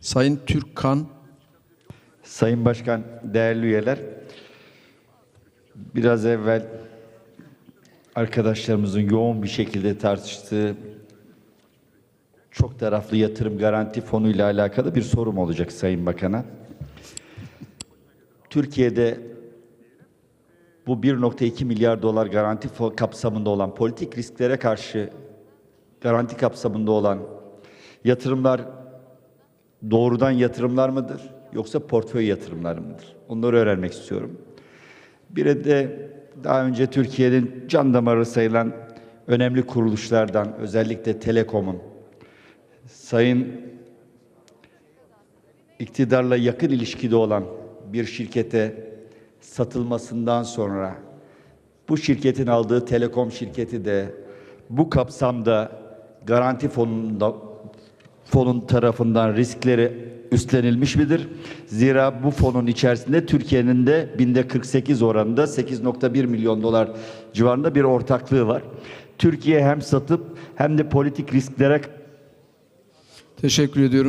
Sayın Türkkan, Sayın Başkan, değerli üyeler, biraz evvel arkadaşlarımızın yoğun bir şekilde tartıştığı çok taraflı yatırım garanti fonu ile alakalı bir sorum olacak Sayın Bakan'a. Türkiye'de bu 1.2 milyar dolar garanti kapsamında olan politik risklere karşı garanti kapsamında olan yatırımlar doğrudan yatırımlar mıdır yoksa portföy yatırımları mıdır? Onları öğrenmek istiyorum. Bir de daha önce Türkiye'nin can damarı sayılan önemli kuruluşlardan özellikle Telekom'un sayın iktidarla yakın ilişkide olan bir şirkete satılmasından sonra bu şirketin aldığı Telekom şirketi de bu kapsamda garanti fonunda fonun tarafından riskleri üstlenilmiş midir? Zira bu fonun içerisinde Türkiye'nin de binde 48 oranında 8.1 milyon dolar civarında bir ortaklığı var. Türkiye hem satıp hem de politik risklere teşekkür ediyorum.